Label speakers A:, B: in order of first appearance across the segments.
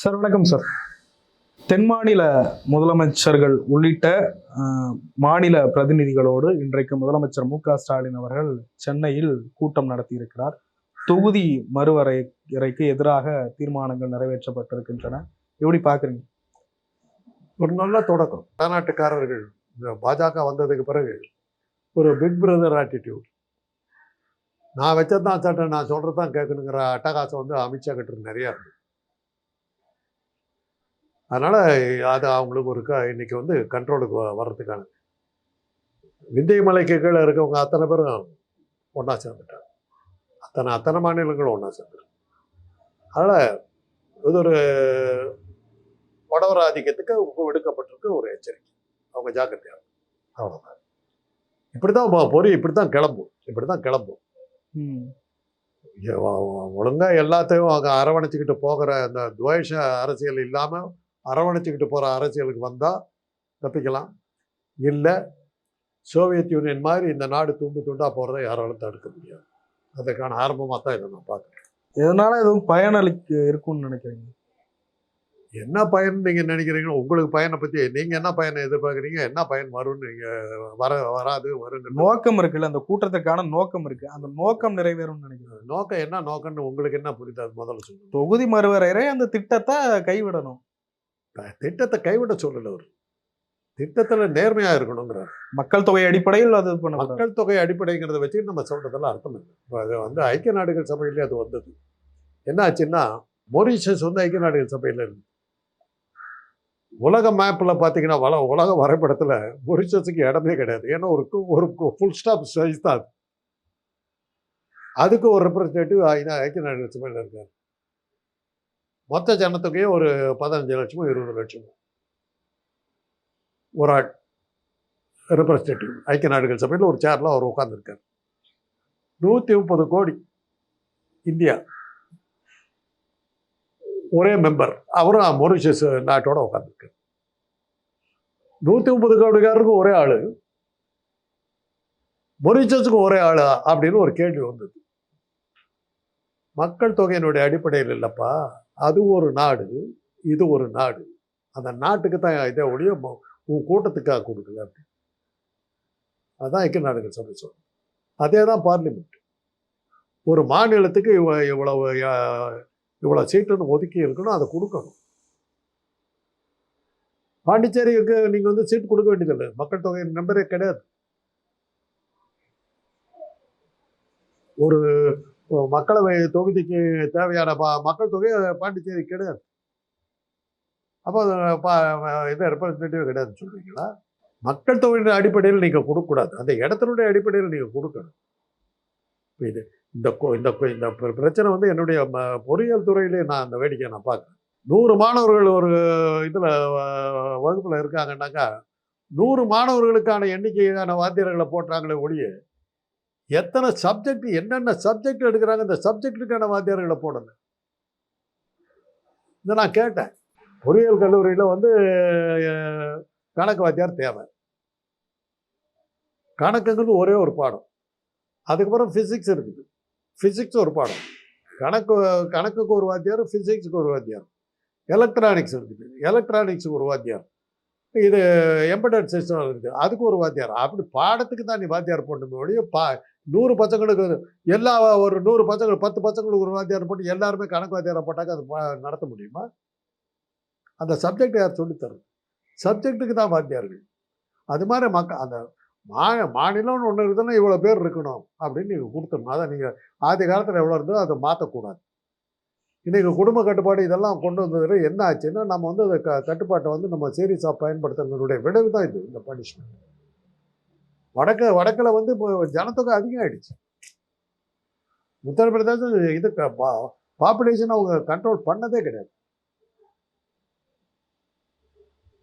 A: Sir வணக்கம் sir. தென் மாநில முதலமைச்சர்கள் உள்ளிட்ட மாநில பிரதிநிதிகளோடு இன்றைக்கு முதலமைச்சர் மு க ஸ்டாலின் அவர்கள் சென்னையில் கூட்டம் நடத்தியிருக்கிறார். தொகுதி மறுவரையறைக்கு எதிராக தீர்மானங்கள் நிறைவேற்றப்பட்டிருக்கின்றன. எப்படி பார்க்குறீங்க?
B: ஒரு நல்ல தொடக்கம். வடநாட்டுக்காரர்கள் இந்த பாஜக வந்ததுக்கு பிறகு ஒரு பிக் பிரதர் ஆட்டிடியூட் நான் வச்சதான் சட்டம் நான் சொல்கிறது தான் கேட்கணுங்கிற அட்டகாசம் வந்து அமித்ஷா கிட்ட நிறையா இருக்கு. அதனால் அது அவங்களுக்கு ஒரு க இன்னைக்கு வந்து கண்ட்ரோலுக்கு வ- வர்றதுக்கான விந்திய மலைக்கு கீழே இருக்கவங்க அத்தனை பேரும் ஒன்றா சேர்ந்துட்டாங்க. அத்தனை அத்தனை மாநிலங்களும் ஒன்றா சேர்ந்துட்டாங்க. அதனால் இது ஒரு வடவர ஆதிக்கத்துக்கு விடுக்கப்பட்டிருக்க ஒரு எச்சரிக்கை. அவங்க ஜாக்கிரதையாக அவ்வளோதான் இப்படி தான் பொறி இப்படி தான் கிளம்பும் இப்படி தான் கிளம்பும்
A: ம்,
B: இங்க வ- வ- ஒழுங்கா எல்லாத்தையும் அவங்க அரவணைச்சிக்கிட்டு போகிற அந்த துவேஷ அரசியல் இல்லாமல் அரவணைச்சிக்கிட்டு போகிற அரசியலுக்கு வந்தால் தப்பிக்கலாம். இல்லை சோவியத் யூனியன் மாதிரி இந்த நாடு துண்டு துண்டாக போகிறத யாராலும் தடுக்க முடியாது. அதுக்கான ஆரம்பமாக தான் இதை நான் பார்க்குறேன்.
A: இதனால எதுவும் பயனளிக்க இருக்கும்னு நினைக்கிறீங்க?
B: என்ன பயன் நீங்கள் நினைக்கிறீங்களோ உங்களுக்கு பயனை பற்றி நீங்கள் என்ன பயனை எதிர்பார்க்குறீங்க? என்ன பயன் வரும்னு நீங்கள் வர வராது வருங்க
A: நோக்கம் இருக்குல்ல அந்த கூட்டத்துக்கான நோக்கம் இருக்கு. அந்த நோக்கம் நிறைவேறும்னு நினைக்கிறேன்
B: நோக்கம் என்ன நோக்கம்னு உங்களுக்கு என்ன புரியுது? அது முதல்ல சொல்லுங்க.
A: தொகுதி மறுவரையறை அந்த திட்டத்தை கைவிடணும்.
B: திட்டத்தை கைவிட சொல்லல அவர். திட்டத்துல நேர்மையா இருக்கணுங்கிறார்.
A: மக்கள் தொகை அடிப்படையில் அது
B: மக்கள் தொகை அடிப்படைங்கிறத வச்சு நம்ம சொல்றதெல்லாம் அர்த்தம் இல்லை. இப்போ அது வந்து ஐக்கிய நாடுகள் சபையிலே அது வந்தது. என்ன ஆச்சுன்னா மொரிஷியஸ் வந்து ஐக்கிய நாடுகள் சபையில் இருந்து. உலக மேப்பில் பார்த்தீங்கன்னா வள உலக வரைபடத்தில் மொரிஷியஸுக்கு இடமே கிடையாது. ஏன்னா ஒரு ஒரு ஃபுல் ஸ்டாப் சைஸ் தான் அது. அதுக்கு ஒரு ரெப்ரஸன்டேட்டிவ் ஐக்கிய நாடுகள் சபையில் இருக்கார். மொத்த ஜனத்தொகையே ஒரு பதினஞ்சு லட்சமோ இருபது லட்சமோ. ஒரு ஆள். ரெப்ரஸன்டேட்டிவ் ஐக்கிய நாடுகள் சபையில் ஒரு சேரில் அவர் உட்காந்துருக்கார் நூற்றி முப்பது கோடி இந்தியா. ஒரே மெம்பர் அவரும் மொரிஷியஸ் நாட்டோட உட்காந்துருக்கார் நூற்றி முப்பது கோடிக்காரருக்கும் ஒரே ஆள். மொரிஷியஸுக்கும் ஒரே ஆள் அப்படின்னு ஒரு கேள்வி வந்தது. மக்கள் தொகையினுடைய அடிப்படையில் இல்லைப்பா. அது ஒரு நாடு இது ஒரு நாடு. அந்த நாட்டுக்கு தான் இதே ஒழிய ம- உன் கூட்டத்துக்காக கொடுக்கல அப்படி. அதுதான் ஐக்கிய நாடுகள் சபை சொல்லும் அதே தான் பார்லிமெண்ட். ஒரு மாநிலத்துக்கு இவ இவ்வளவு இவ்வளோ சீட்டுன்னு ஒதுக்கி இருக்கணும் அதை கொடுக்கணும். பாண்டிச்சேரிக்கு நீங்கள் வந்து சீட் கொடுக்க வேண்டியதில்லை. மக்கள் தொகை நம்பரே கிடையாது. ஒரு மக்களவை தொகுதிக்கு தேவையான பா மக்கள் தொகை பாண்டிச்சேரி கிடையாது. அப்போ அது இது ரெப்ரஸன்டேட்டிவ் கிடையாதுன்னு சொல்கிறீங்களா மக்கள் தொகையின் அடிப்படையில் நீங்கள் கொடுக்கக்கூடாது. அந்த இடத்தினுடைய அடிப்படையில் நீங்கள் கொடுக்கணும். இது இந்த கொ- இந்த இந்த பிரச்சனை வந்து என்னுடைய ம- பொறியியல் துறையிலே நான் அந்த வேடிக்கையை நான் பார்க்குறேன். நூறு மாணவர்கள் ஒரு இதில் வகுப்பில் இருக்காங்கன்னாக்கா நூறு மாணவர்களுக்கான எண்ணிக்கையான வாத்தியர்களை போட்டாங்களே ஒழிய எத்தனை சப்ஜெக்ட் என்னென்ன சப்ஜெக்ட் எடுக்கிறாங்க இந்த சப்ஜெக்டுக்கான வாத்தியார்களை போடுங்க இதை நான் கேட்டேன். பொறியியல் கல்லூரியில் வந்து கணக்கு வாத்தியார் தேவை. கணக்குங்கிறது ஒரே ஒரு பாடம். அதுக்கப்புறம் ஃபிசிக்ஸ் இருக்குது. ஃபிசிக்ஸ் ஒரு பாடம். கணக்கு கணக்குக்கு ஒரு வாத்தியார் ஃபிசிக்ஸுக்கு ஒரு வாத்தியார். எலக்ட்ரானிக்ஸ் இருக்குது. எலக்ட்ரானிக்ஸுக்கு ஒரு வாத்தியார். இது எம்படட் சிஸ்டம் இருக்குது. அதுக்கு ஒரு வாத்தியார். அப்படி பாடத்துக்கு தான் நீ வாத்தியார் போடணுமே ஒழிய பா நூறு பசங்களுக்கு எல்லா ஒரு நூறு பசங்கள் பத்து பசங்களுக்கு ஒரு வாத்தியார் போட்டு எல்லாருமே கணக்கு வாத்தியாரம் போட்டாக்க அது நடத்த முடியுமா? அந்த சப்ஜெக்ட் யார் சொல்லித் தருது? சப்ஜெக்ட்டுக்கு தான் வாத்தியார்கள். அது மாதிரி மக்க அந்த மா மாநிலம்னு ஒன்று இருக்குதுன்னா இவ்வளோ பேர் இருக்கணும் அப்படின்னு நீங்கள் கொடுத்துடணும். அதை நீங்கள் ஆதி காலத்தில் எவ்வளோ இருந்தோ அதை மாற்றக்கூடாது இன்றைக்கி குடும்ப கட்டுப்பாடு இதெல்லாம் கொண்டு வந்ததில் என்ன ஆச்சுன்னா நம்ம வந்து அந்த க கட்டுப்பாட்டை வந்து நம்ம சீரியஸாக பயன்படுத்துறதுடைய விளைவு தான் இது இந்த பனிஷ்மெண்ட் வடக்கு வடக்கில் வந்து இப்போ ஜனத்தொகை அதிகமாகிடுச்சு உத்தரப்பிரதேசம் இது பாப்புலேஷன் அவங்க கண்ட்ரோல் பண்ணதே கிடையாது.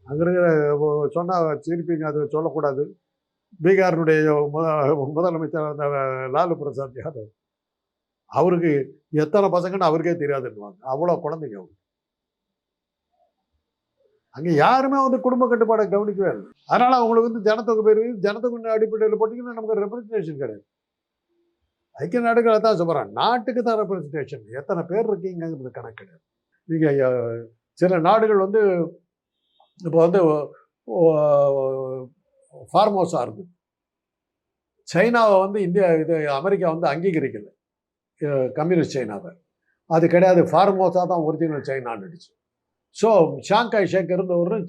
B: அங்கே இருக்கிற சொன்னால் சிரிப்பீங்க அது சொல்லக்கூடாது. பீகாரினுடைய முத முதலமைச்சர் அந்த லாலு பிரசாத் யாதவ். அவருக்கு எத்தனை பசங்கன்னு அவருக்கே தெரியாதுன்னுவாங்க. அவ்வளோ குழந்தைங்க அவங்க. அங்கே யாருமே வந்து குடும்ப கட்டுப்பாடை கவனிக்கவே இல்லை. அதனால் அவங்களுக்கு வந்து ஜனத்தொகை பேர் ஜனத்தொகை அடிப்படையில் போட்டிங்கன்னா நமக்கு ரெப்ரஸன்டேஷன் கிடையாது. ஐக்கிய நாடுகளை தான் சொல்கிறேன் நாட்டுக்கு தான் ரெப்ரஸன்டேஷன் எத்தனை பேர் இருக்கீங்கிறது கணக்கு கிடையாது. நீங்கள் சில நாடுகள் வந்து இப்போ வந்து ஃபார்ம் இருக்குது சைனாவை வந்து இந்தியா இது அமெரிக்கா வந்து அங்கீகரிக்கலை. கம்யூனிஸ்ட் சைனாவை. அது கிடையாது. ஃபார்மோஸாக தான் ஒரிஜினல் சைனான்னுடுச்சு ஸோ ஷாங்காய் ஷேக் ஒரு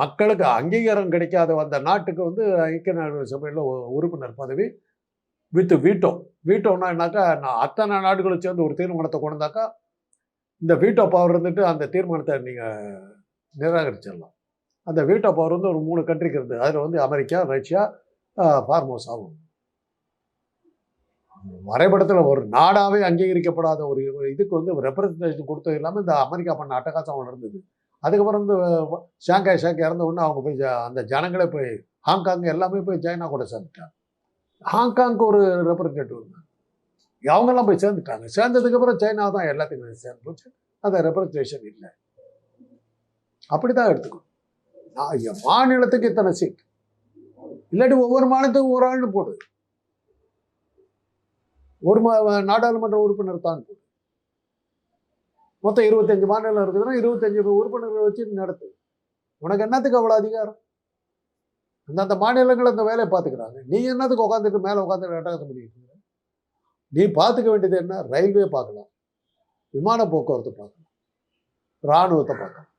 B: மக்களுக்கு அங்கீகாரம் கிடைக்காத அந்த நாட்டுக்கு வந்து ஐக்கிய நாடுகள் சபையில் உறுப்பினர் பதவி வித் வீட்டோ. வீட்டோன்னா என்னாக்கா நான் அத்தனை நாடுகளும் சேர்ந்து ஒரு தீர்மானத்தை கொண்டாக்கா இந்த வீட்டோ பவர் இருந்துட்டு அந்த தீர்மானத்தை நீங்கள் நிராகரிச்சிடலாம். அந்த வீட்டோ பவர் வந்து ஒரு மூணு கண்ட்ரிக்கு இருக்குது அதில் வந்து அமெரிக்கா ரஷ்யா ஃபார்மோஸ் ஆகும். வரைபடத்தில் ஒரு நாடாவே அங்கீகரிக்கப்படாத ஒரு இதுக்கு வந்து ரெப்ரசன்டேஷன் கொடுத்தது இல்லாமல் இந்த அமெரிக்கா பண்ண அட்டகாசம் நடந்தது அதுக்கப்புறம் வந்து ஷாங்காய் ஷாக் இறந்த உடனே அவங்க போய் அந்த ஜனங்களே போய் ஹாங்காங் எல்லாமே போய் சைனா கூட சேர்ந்துட்டாங்க. ஹாங்காங்க்கு ஒரு ரெப்ரசன்டேட்டிவ் இருந்தாங்க. அவங்கெல்லாம் போய் சேர்ந்துட்டாங்க. சேர்ந்ததுக்கப்புறம் சைனா தான் எல்லாத்துக்கும் சேர்ந்து போச்சு. அந்த ரெப்ரசன்டேஷன் இல்லை. அப்படி தான் எடுத்துக்கணும் நான் என் மாநிலத்துக்கு இத்தனை சீட் இல்லாட்டி ஒவ்வொரு மாநிலத்துக்கும் ஒரு ஆள்னு போடு. ஒரு மா- நாடாளுமன்ற உறுப்பினர் தான். மொத்தம் இருபத்தஞ்சு மாநிலம் இருக்குதுன்னா இருபத்தஞ்சு உறுப்பினர்களை வச்சு நடத்து. உனக்கு என்னத்துக்கு அவ்வளோ அதிகாரம்? அந்தந்த மாநிலங்கள் அந்த வேலையை பார்த்துக்கிறாங்க. நீ என்னத்துக்கு உட்காந்துட்டு மேலே உட்காந்து அட்டகாசம் பண்ணிட்டு நீ பார்த்துக்க வேண்டியது என்ன? ரயில்வே பார்க்கலாம். விமான போக்குவரத்து பார்க்கலாம். இராணுவத்தை பார்க்கலாம்.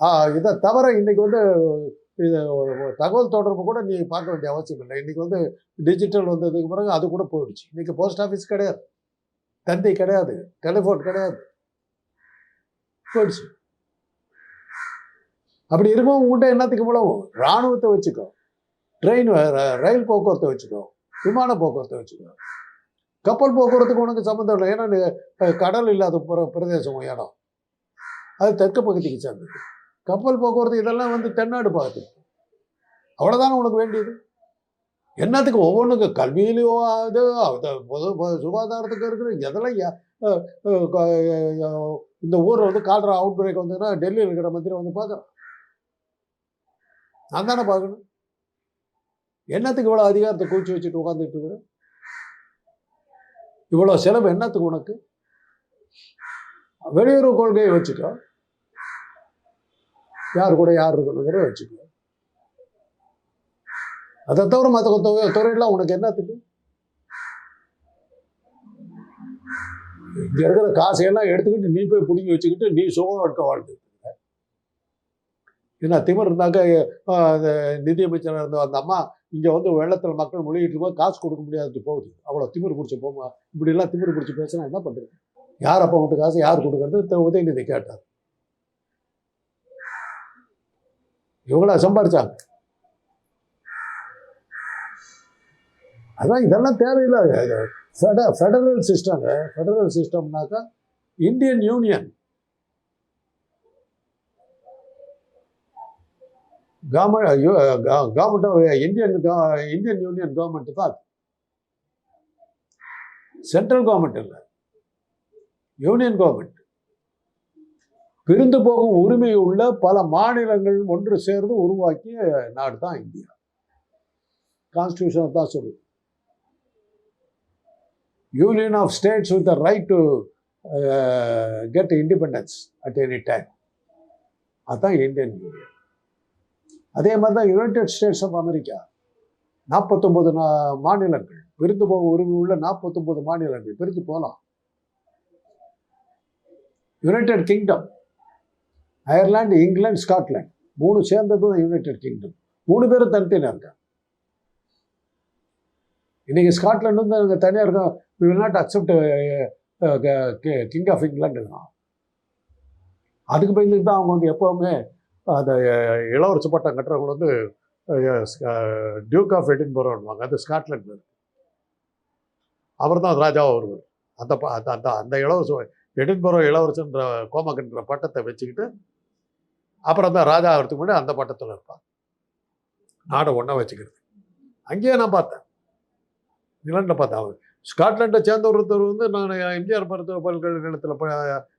B: ஆ இதை தவிர இன்னைக்கு வந்து இது ஒரு தகவல் தொடர்பு கூட நீ பார்க்க வேண்டிய அவசியம் இல்லை. இன்றைக்கி வந்து டிஜிட்டல் வந்ததுக்கு பிறகு அது கூட போயிடுச்சு. இன்றைக்கி போஸ்ட் ஆஃபீஸ் கிடையாது. தந்தி கிடையாது. டெலிஃபோன் கிடையாது. போயிடுச்சு. அப்படி இருக்கும் உங்கள்கிட்ட என்னத்துக்கு இவ்வளவு? இராணுவத்தை வச்சுக்கோ. ட்ரெயின் ரயில் போக்குவரத்தை வச்சுக்கோ. விமான போக்குவரத்தை வச்சுக்கோ. கப்பல் போக்குவரத்துக்கு உனக்கு சம்மந்தம் இல்லை. ஏன்னா கடல் இல்லாத பிரதேசம் இடம். அது தெற்கு பகுதிக்கு சேர்ந்தது. கப்பல் போக்குவரத்து இதெல்லாம் வந்து தென்னாடு பார்த்து அவ்வளோதானே உனக்கு வேண்டியது? என்னத்துக்கு ஒவ்வொன்றுக்கு கல்வியிலையோ அது பொது சுகாதாரத்துக்கு இருக்கிற எதெல்லாம் இந்த ஊரில் வந்து கால்ரா அவுட் பிரேக் வந்ததுன்னா டெல்லியில் இருக்கிற மந்திரி வந்து பார்க்குறேன் நான் தானே பார்க்கணும். என்னத்துக்கு இவ்வளோ அதிகாரத்தை குவிச்சு வச்சுட்டு உட்காந்துட்டு இருக்கிறேன் இவ்வளோ செலவு என்னத்துக்கு உனக்கு? வெளியுறவு கொள்கையை வச்சுக்கோ. யார் கூட யார் இருக்கணுங்கிற வச்சுக்கோ. அதை தவிர மற்ற துறையெல்லாம் உனக்கு என்னத்துக்கு இங்க இருக்கிற காசையெல்லாம் எடுத்துக்கிட்டு நீ போய் பிடிங்கி வச்சுக்கிட்டு நீ சுகம் எடுக்க வாழ்ந்து ஏன்னா திமிர் இருந்தாக்க ஆஹ், நிதியமைச்சராக இருந்த அந்த அம்மா இங்கே வந்து வெள்ளத்தில் மக்கள் மொழிகிட்டு இருக்கோம் காசு கொடுக்க முடியாது போகுது. அவ்வளோ திமிர் பிடிச்சி போமா இப்படிலாம் திமிர் பிடிச்சி பேசினா என்ன பண்ணுறது யார் அப்போ மட்டும் காசு யார் கொடுக்கறது? உதயநிதி கேட்டார். இவங்களா சம்பாரிச்சாங்க. அதான் இதெல்லாம் தேவையில்லை. ஃபெட ஃபெடரல் சிஸ்டங்க federal சிஸ்டம்னாக்கா Indian union government government Indian Indian union government தான் சென்ட்ரல் கவர்மெண்ட் இல்லை. யூனியன் கவர்மெண்ட் பிரிந்து போகும் உரிமை உள்ள பல மாநிலங்கள் ஒன்று சேர்ந்து உருவாக்கிய நாடு தான் இந்தியா. கான்ஸ்டியூஷன் தான் சொல்லுது. Union of states with the right to get independence at any time அதுதான் இந்தியன் யூனியன் அதே மாதிரி தான் யுனைடெட் ஸ்டேட்ஸ் ஆஃப் அமெரிக்கா நாற்பத்தொம்பது மாநிலங்கள். பிரிந்து போக உரிமை உள்ள நாற்பத்தொம்பது மாநிலங்கள். பிரிந்து போகலாம். United Kingdom Ireland England Scotland. மூணு சேர்ந்தது தான் யுனைடெட் கிங்டம் மூணு பேரும் தனித்தனியாக இருக்காங்க. இன்றைக்கி ஸ்காட்லாண்டு வந்து நாங்கள் தனியாக இருக்கோம். We will not accept king of England அதுக்கு பயந்துட்டு தான் அவங்க வந்து எப்போவுமே அந்த இளவரசு பட்டம் கட்டுறவங்க வந்து டியூக் ஆஃப் எடின்பரோன்வாங்க அது ஸ்காட்லாண்டில் இருக்கு. அவர் தான் ராஜாவாக வருவார் அந்த ப- அந்த அந்த அந்த இளவரசு எடின்பரோ இளவரசன்ற கோமகன்ற பட்டத்தை வச்சுக்கிட்டு அப்புறம் தான் ராஜா ஆகிறதுக்கு முன்னாடி அந்த பட்டத்தில் இருப்பான். நாடை ஒன்றா வச்சுக்கிறது. அங்கேயே நான் பார்த்தேன். இங்கிலாண்டில் பார்த்தேன். அவர் ஸ்காட்லாண்டை சேர்ந்த ஒருத்தர் வந்து நான் எம்ஜிஆர் மருத்துவ பல்கலைக்கழகத்தில் ப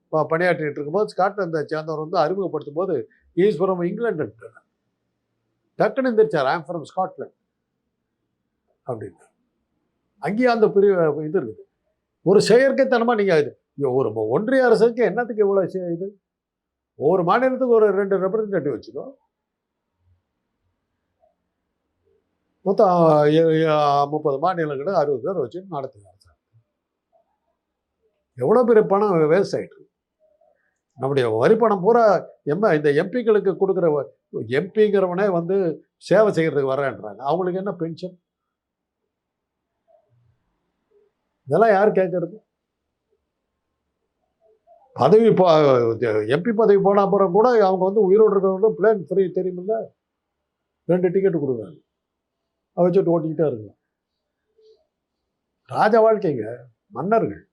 B: ப- பணியாற்றிட்டு இருக்கும்போது ஸ்காட்லாண்டை சேர்ந்தவர் வந்து அறிமுகப்படுத்தும் போது ஈஸ்வரம் ஃப்ரம் டக்குன்னு எந்திரிச்சார். ஐம் ஃப்ரம் ஸ்காட்லாண்ட் அப்படின்னு அங்கேயும் அந்த பிரிவு இது இருக்குது. ஒரு செயற்கைத்தனமாக நீங்கள் இது ஒரு ஒன்றிய அரசுக்கு என்னத்துக்கு இவ்வளோ இது? ஒவ்வொரு மாநிலத்துக்கு ஒரு ரெண்டு ரெப்ரசன்டேட்டிவ் வச்சுக்கோ. மொத்தம் முப்பது மாநிலங்களுக்கு அறுபது பேர் வச்சு நடத்துங்க. அரசாங்கம் எவ்வளோ பெரிய பணம் வேஸ்ட் ஆகிட்டு நம்முடைய வரி பணம் பூரா எம் இந்த எம்பிக்களுக்கு கொடுக்குற எம்பிங்கிறவனே வந்து சேவை செய்கிறதுக்கு வரேன்றாங்க அவங்களுக்கு என்ன பென்ஷன் இதெல்லாம் யார் கேட்கறது பதவி இப்போ எம்பி பதவி போன அப்புறம் கூட அவங்க வந்து உயிரோடு இருக்கிறவங்க பிளேன் ஃப்ரீ தெரியுமில்ல? ரெண்டு டிக்கெட் கொடுக்குறாங்க. அதை வச்சுட்டு ஓட்டிக்கிட்டே இருக்கலாம். ராஜ வாழ்க்கைங்க மன்னர்கள்.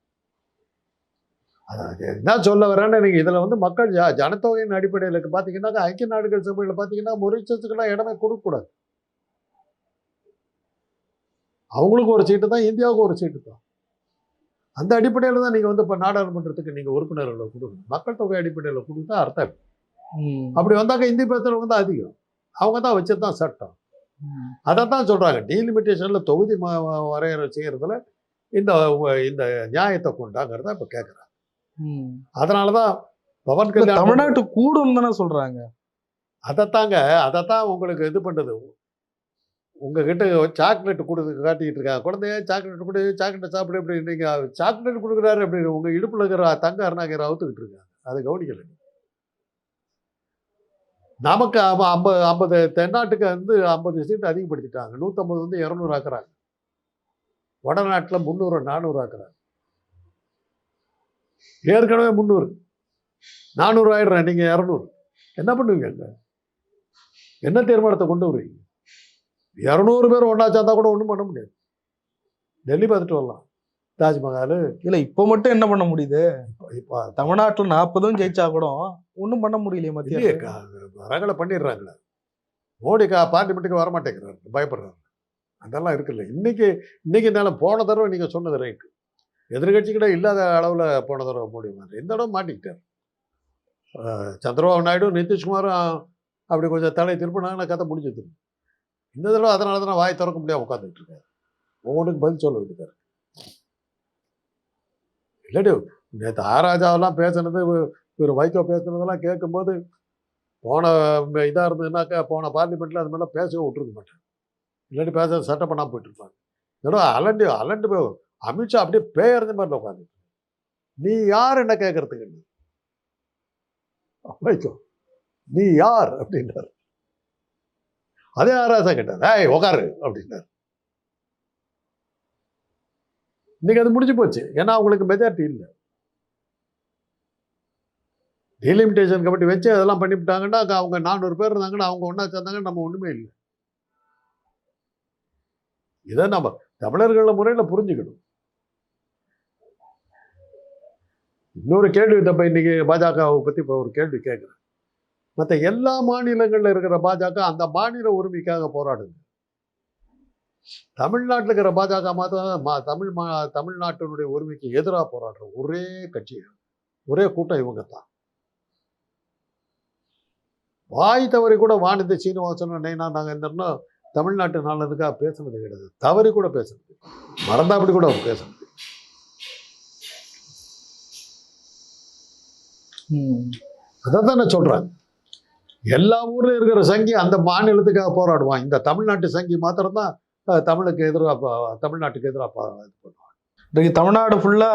B: அதாவது என்ன சொல்ல வரேன்னு நீங்கள் இதில் வந்து மக்கள் ஜ ஜனத்தொகையின் அடிப்படையில் பார்த்தீங்கன்னாக்கா ஐக்கிய நாடுகள் சபையில் பார்த்தீங்கன்னா மொரிஷஸுக்கெல்லாம் இடமே கொடுக்கக்கூடாது. அவங்களுக்கு ஒரு சீட்டு தான் இந்தியாவுக்கு ஒரு சீட்டு தான். அந்த அடிப்படையில் தான் நீங்கள் வந்து இப்போ நாடாளுமன்றத்துக்கு நீங்கள் உறுப்பினர்களை கொடுக்கணும். மக்கள் தொகை அடிப்படையில் கொடுத்தா அர்த்தம். அப்படி வந்தாக்க இந்தி பேசுகிறவங்க தான் அதிகம். அவங்க தான் வச்சது தான் சட்டம். அதை தான் சொல்கிறாங்க டீலிமிட்டேஷனில் தொகுதி வரையறை செய்கிறதுல இந்த இந்த நியாயத்தை கொண்டாங்கிறத இப்போ கேட்குறாங்க. அதனால தான் பவன் கல்யாண்
A: தமிழ்நாட்டு கூடும் தானே சொல்றாங்க.
B: அதைத்தாங்க. அதைத்தான் உங்களுக்கு இது பண்ணுது உங்ககிட்ட சாக்லேட் கொடுத்து காட்டிக்கிட்டு இருக்காங்க குழந்தைய சாக்லேட் கொடு சாக்லேட் சாப்பிடு இப்படி நீங்கள் சாக்லேட் கொடுக்குறாரு அப்படின்னு உங்கள் இடுப்பில் இருக்கிற தங்க அருணாக்கரை அவுத்துக்கிட்டு இருக்காங்க அதை கவனிக்கலை நமக்கு ஐம்பது ஐம்பது தென்னாட்டுக்கு வந்து ஐம்பது சீட்டு அதிகப்படுத்திட்டாங்க. நூற்றம்பது வந்து இரநூறு ஆக்குறாங்க. வடநாட்டில் முந்நூறு நானூறு ஆக்குறாங்க. ஏற்கனவே முந்நூறு. நானூறு ஆயிடுறேன் நீங்கள் இரநூறு. என்ன பண்ணுவீங்க என்ன தீர்மானத்தை கொண்டு வருவீங்க? இரநூறு பேர் ஒன்றா சேர்ந்தா கூட ஒன்றும் பண்ண முடியாது. டெல்லி பார்த்துட்டு வரலாம். தாஜ்மஹால்.
A: இல்ல இப்ப மட்டும் என்ன பண்ண முடியுது?
B: இப்போ
A: தமிழ்நாட்டுல நாற்பதும் ஜெயிச்சா கூட ஒண்ணும் பண்ண முடியலையே மத்திய
B: ரகலை பண்ணிடுறாங்களே. மோடி கா பார்லிமெண்ட்டுக்கு வர மாட்டேங்கிறாரு பயப்படுறாரு. அதெல்லாம் இருக்குல்ல இன்னைக்கு இன்னைக்கு என்னால் போன தடவை நீங்கள் சொன்னது ரைட்டு எதிர்கட்சி கூட இல்லாத அளவில் போன தடவை மோடி மாதிரி இந்த தடவை மாட்டிக்கிட்டார். சந்திரபாபு நாயுடு நிதிஷ்குமாரும் அப்படி கொஞ்சம் தலை திருப்பினாங்கன்னா கதை முடிஞ்சது. இந்த தடவை அதனால தான் வாய் திறக்க முடியாது உட்காந்துட்டு இருக்காரு ஒவ்வொன்றுக்கு பதில் சொல்ல வேண்டியதா இருக்கு. இல்லாட்டி நேற்று ஆராஜாவெல்லாம் பேசுனது இவர் வைகோ பேசுனதெல்லாம் கேட்கும்போது போன இதாக இருந்ததுனாக்கா போன பார்லிமெண்ட்டில் அது மாதிரிலாம் பேசவே விட்டுருக்க மாட்டேன். இல்லாட்டி பேச சட்டம் பண்ணாமல் போயிட்டுருப்பாங்க ஏன்னா அலண்டு அலண்டு போய் அமித்ஷா அப்படியே பேயறத மாதிரி உட்காந்து நீ யார் என்ன கேட்கறதுக்கு? வைகோ நீ யார்? அப்படின்றார். அதே ஆராசா கேட்டார் ஏய் உக்காரு அப்படின்னார். இன்னைக்கு அது முடிஞ்சு போச்சு. ஏன்னா அவங்களுக்கு மெஜாரிட்டி இல்லை. டீலிமிட்டேஷன் கமிட்டி வச்சு அதெல்லாம் பண்ணிவிட்டாங்கன்னா அவங்க நானூறு பேர் இருந்தாங்கன்னா அவங்க ஒன்றா சேர்ந்தாங்கன்னா நம்ம ஒன்றுமே இல்லை. இதை நம்ம தமிழர்கள் முறையில் புரிஞ்சுக்கணும். இன்னொரு கேள்வி தப்ப இன்னைக்கு பாஜகவை பற்றி இப்போ ஒரு கேள்வி கேட்குறேன். மற்ற எல்லா மாநிலங்களில் இருக்கிற பாஜக அந்த மாநில உரிமைக்காக போராடுது. தமிழ்நாட்டில் இருக்கிற பாஜக மாத்திரம் தமிழ் மா தமிழ்நாட்டினுடைய உரிமைக்கு எதிராக போராடுற ஒரே கட்சி ஒரே கூட்டம் இவங்க தான் வாய் தவறி கூட வானதி சீனிவாசன் நைனா நாங்கள் என்னன்னா தமிழ்நாட்டு நல்லதுக்காக பேசுனது கிடையாது. தவறி கூட பேசுனது. மறந்தாப்படி கூட அவங்க பேசுனது.
A: ம்.
B: அதை தான் நான் சொல்கிறேன் எல்லா ஊர்லயும் இருக்கிற சங்கி அந்த மாநிலத்துக்காக போராடுவான். இந்த தமிழ்நாட்டு சங்கி மாத்திரம்தான் தமிழுக்கு எதிராக தமிழ்நாட்டுக்கு எதிராக இது பண்ணுவான்.
A: இன்னைக்கு தமிழ்நாடு ஃபுல்லா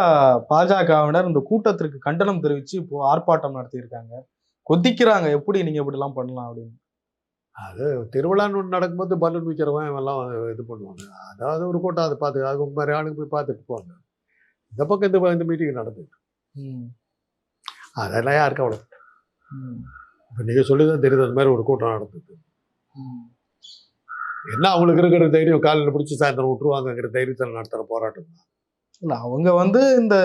A: பாஜகவினர் இந்த கூட்டத்திற்கு கண்டனம் தெரிவிச்சு இப்போ ஆர்ப்பாட்டம் நடத்தியிருக்காங்க. கொதிக்கிறாங்க. எப்படி நீங்க இப்படி எல்லாம் பண்ணலாம் அப்படின்னு?
B: திருவிழான்னு ஒன்று நடக்கும்போது பலூன் விற்கிறவன் இவெல்லாம் இது பண்ணுவாங்க. அதாவது ஒரு கூட்டம் அதை பார்த்து அது மாதிரி ஆளுங்க போய் பார்த்துட்டு போவாங்க. இந்த பக்கம் இந்த இந்த மீட்டிங் நடந்தது.
A: ம்.
B: அதெல்லாம் யாருக்கு அவ்வளோ
A: ம்.
B: இப்போ நீங்கள் சொல்லி தான் தெரியுது அந்த மாதிரி ஒரு கூட்டம் நடந்தது. என்ன அவங்களுக்கு இருக்கிற தைரியம் காலையில் பிடிச்சி சாயந்தரம் விட்டுருவாங்கங்கிற தைரியத்தில் நடத்துகிற போராட்டம் தான்.
A: இல்ல அவங்க வந்து இந்த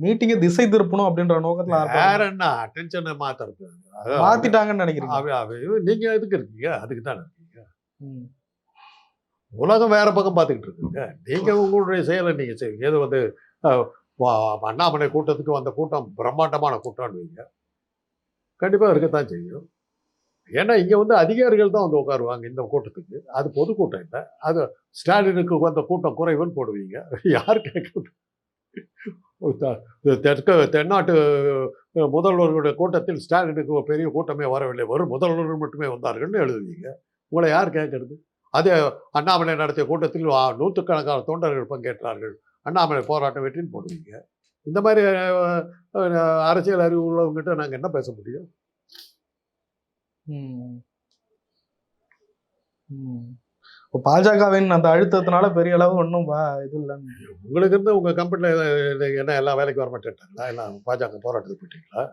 A: மீட்டிங்கை திசை திருப்பணும் அப்படின்ற நோக்கத்துல
B: வேற என்ன அட்டென்ஷனை மாத்துறது.
A: மாத்திட்டாங்கன்னு நினைக்கிறீங்க?
B: அவ- அவ- நீங்க எதுக்கு இருக்கீங்க? அதுக்கு தான் இருக்கீங்க. உலகம் வேற பக்கம் பார்த்துக்கிட்டு இருக்குங்க. நீங்க உங்களுடைய செயலை நீங்க செய்வீங்க இது வந்து அண்ணாமலை கூட்டத்துக்கு வந்த கூட்டம் பிரம்மாண்டமான கூட்டம்னுவீங்க கண்டிப்பாக இருக்கத்தான் செய்யும். ஏன்னா இங்கே வந்து அதிகாரிகள் தான் வந்து உட்காருவாங்க இந்த கூட்டத்துக்கு. அது பொது கூட்டம் இல்லை. அது ஸ்டாலினுக்கு வந்த கூட்டம் குறைவுன்னு போடுவீங்க. யார் கேட்கறது தெற்கு தென்னாட்டு முதல்வர்களுடைய கூட்டத்தில் ஸ்டாலினுக்கு பெரிய கூட்டமே வரவில்லை. வரும் முதல்வர்கள் மட்டுமே வந்தார்கள்னு எழுதுவீங்க. உங்களை யார் கேட்கறது? அதே அண்ணாமலை நடத்திய கூட்டத்தில் நூற்றுக்கணக்கான தொண்டர்கள் பங்கேற்றார்கள். அண்ணாமலை போராட்டம் வெற்றின்னு போடுவீங்க. இந்த மாதிரி அரசியல் அறிவு உள்ளவங்ககிட்ட நாங்கள் என்ன பேச முடியும்?
A: பாஜகவின் அந்த அழுத்தத்தினால பெரிய அளவு ஒன்றும் இது இல்லைன்னு.
B: உங்களுக்கு இருந்து உங்கள் கம்பெனியில் என்ன எல்லா வேலைக்கும் வர மாட்டேன்ட்டாங்களா? எல்லாம் பாஜக போராட்டத்துக்கு போயிட்டீங்களா?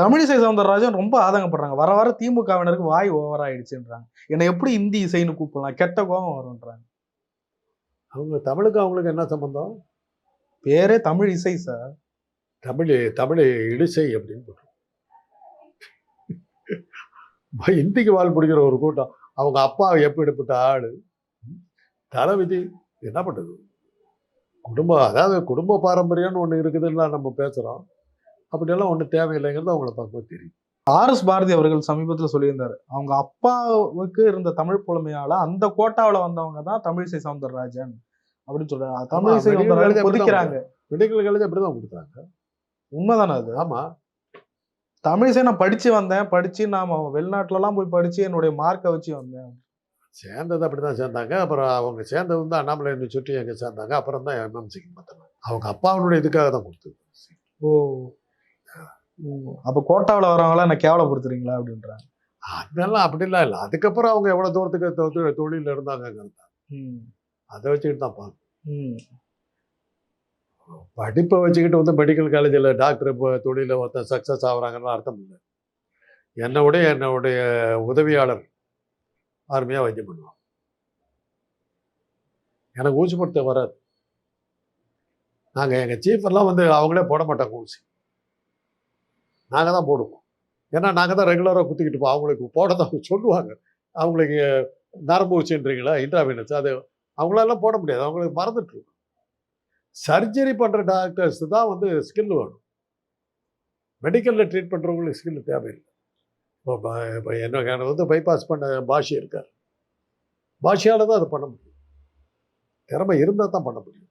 A: தமிழிசை சவுந்தரராஜன் ரொம்ப ஆதங்கப்படுறாங்க. வர வர திமுகவினருக்கு வாய் ஓவர் ஆயிடுச்சுன்றாங்க. என்னை எப்படி இந்தி இசைன்னு கூப்பிடலாம்? கெட்ட கோபம் வரும்ன்றாங்க.
B: அவங்க தமிழுக்கு அவங்களுக்கு என்ன சம்பந்தம்?
A: பேரே தமிழ் இசை சார்
B: தமிழ் தமிழ் இடிசை அப்படின்னு போட்டு இந்திக்கு வாழ் பிடிக்கிற ஒரு கூட்டம். அவங்க அப்பா எப்படிப்பட்ட ஆளு? தலைவிதி என்ன பண்ணுறது குடும்பம் அதாவது குடும்ப பாரம்பரியம்னு ஒன்று இருக்குதுன்னா நம்ம பேசுகிறோம் அப்படியெல்லாம் ஒன்றும் தேவையில்லைங்கிறது அவங்கள பார்க்கும்போது தெரியும்.
A: ஆர். எஸ். பாரதி அவர்கள் சமீபத்தில் சொல்லியிருந்தாரு. அவங்க அப்பாவுக்கு இருந்த தமிழ் புலமையால அந்த கோட்டாவுல வந்தவங்க தான் தமிழிசை சவுந்தரராஜன். அப்படின்னு சொல்றாங்க
B: வெளியூர்
A: சவுந்தரராஜன்
B: எழுதி
A: கொதிக்கிறாங்க.
B: மெடிக்கல் காலேஜ் அப்படி தான் கொடுத்தாங்க.
A: உண்மைதானே அது?
B: ஆமாம்
A: தமிழிசை நான் படிச்சு வந்தேன். படிச்சு நாம வெளிநாட்டுல எல்லாம் போய் படிச்சு என்னுடைய மார்க்கை வச்சு வந்தேன்.
B: சேர்ந்தது அப்படி தான் சேர்ந்தாங்க. அப்புறம் அவங்க சேர்ந்தது வந்து அண்ணாமலை சுற்றி எங்கே சேர்ந்தாங்க. அப்புறம் தான் எம்எம்சிக்கு பார்த்தாங்க அவங்க அப்பாவுடைய இதுக்காக தான் கொடுத்தது.
A: ஓ. அப்ப கோட்டாவுல வரவங்கள என்ன கேவலப்படுத்துறீங்களா அப்படின்றாங்க.
B: அதெல்லாம் அப்படிலாம் இல்லை. அதுக்கப்புறம் அவங்க எவ்வளோ தூரத்துக்கு தொழில்ல இருந்தாங்க
A: ம்.
B: அதை வச்சுக்கிட்டு தான் பார்க்கணும். படிப்பை வச்சுக்கிட்டு வந்து மெடிக்கல் காலேஜில் டாக்டர் இப்போ தொழிலில் ஒருத்தன் சக்ஸஸ் ஆகுறாங்கன்னு அர்த்தம் இல்லை. என்னுடைய என்னுடைய உதவியாளர் அருமையாக வைத்தியம் பண்ணுவான் எனக்கு ஊசி போட்டு வராது. நாங்கள் எங்கள் சீஃப் எல்லாம் வந்து அவங்களே போட மாட்டாங்க ஊசி. நாங்கள் தான் போடுவோம். ஏன்னா நாங்கள் தான் ரெகுலராக குத்திக்கிட்டு இருப்போம். அவங்களுக்கு போட தான் சொல்லுவாங்க. அவங்களுக்கு நரம்பு ஊசின்றீங்களா? இன்ட்ராவினஸ் அது அவங்களால போட முடியாது. அவங்களுக்கு மறந்துட்டுருக்கும் சர்ஜரி பண்ணுற டாக்டர்ஸ் தான் வந்து ஸ்கில் வேணும். மெடிக்கலில் ட்ரீட் பண்ணுறவங்களுக்கு ஸ்கில் தேவையில்லை. இப்போ இப்போ என்ன எனக்கு வந்து பைபாஸ் பண்ண பாஷி இருக்கார். பாஷியால் தான் அதை பண்ண முடியும். திறமை இருந்தால் தான் பண்ண முடியும்.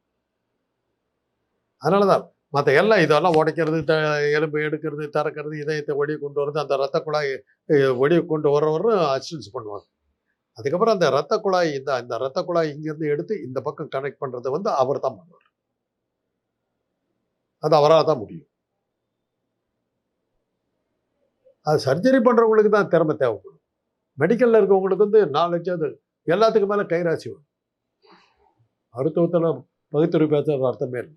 B: அதனால தான் மற்ற எல்லாம் இதெல்லாம் உடைக்கிறது த எலும்பு எடுக்கிறது திறக்கிறது இதயத்தை வெளியே கொண்டு வரது அந்த ரத்த குழாய் அஹ், கொண்டு வர்றவரும் அசிஸ்டன்ஸ் பண்ணுவாங்க. அதுக்கப்புறம் அந்த ரத்த குழாய் இந்த இந்த ரத்த குழாய் இங்கேருந்து எடுத்து இந்த பக்கம் கனெக்ட் பண்ணுறது வந்து அவர் தான் பண்ணுவார். அது அவரால் தான் முடியும். அது சர்ஜரி பண்ணுறவங்களுக்கு தான் திறமை தேவைப்படும். மெடிக்கலில் இருக்கவங்களுக்கு வந்து நாலேஜ் அது எல்லாத்துக்கும் மேலே கைராசி வரும். மருத்துவத்தில் பகுத்தறிவு பேசுறது அர்த்தமே இல்லை.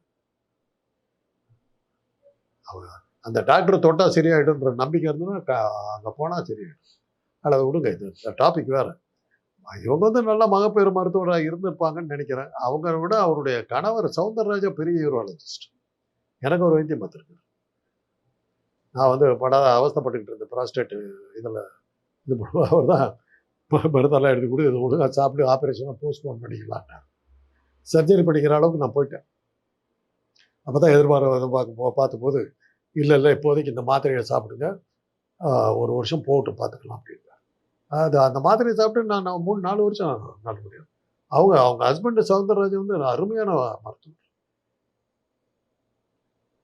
B: அவங்க அந்த டாக்டர் தொட்டால் சரியாயிடும்ன்ற நம்பிக்கை இருந்ததுன்னா அங்கே போனால் சரியாயிடும். அல்லது விடுங்க இது டாபிக் வேறு. இவங்க வந்து நல்ல மகப்பேறு மருத்துவராக இருந்திருப்பாங்கன்னு நினைக்கிறேன். அவங்க விட அவருடைய கணவர் சவுந்தரராஜா பெரிய யூரோலஜிஸ்ட் எனக்கு ஒரு வைத்தியம் பார்த்துருக்கு நான் வந்து படாத அவஸ்தைப்பட்டுக்கிட்டு இருந்தேன் ப்ராஸ்டேட் இதில் இது அவர் தான் மருந்தெல்லாம் எடுத்து கொடுத்து இது ஒழுங்காக சாப்பிட்டு ஆப்ரேஷனாக போஸ்ட்போன் பண்ணிக்கலான்னார் சர்ஜரி படிக்கிற அளவுக்கு நான் போயிட்டேன். அப்போ தான் எதிர்பார்க்க பார்க்க பார்த்தபோது இல்லை இல்லை இப்போதைக்கு இந்த மாத்திரையை சாப்பிடுங்க. ஒரு வருஷம் போட்டு பார்த்துக்கலாம் அப்படின்னு. அது அந்த மாத்திரையை சாப்பிட்டு நான் நான் மூணு நாலு வருஷம் நாலு முடியும். அவங்க அவங்க ஹஸ்பண்டு சவுந்தரராஜன் வந்து அருமையான மருத்துவர்.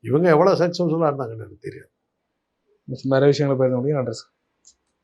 B: இவங்க எவ்வளோ சக்ஸஸ்ஃபுல்லாக இருந்தாங்கன்னு எனக்கு தெரியாது.
A: நிறைய விஷயங்களை பேச முடியும். நன்றி சார்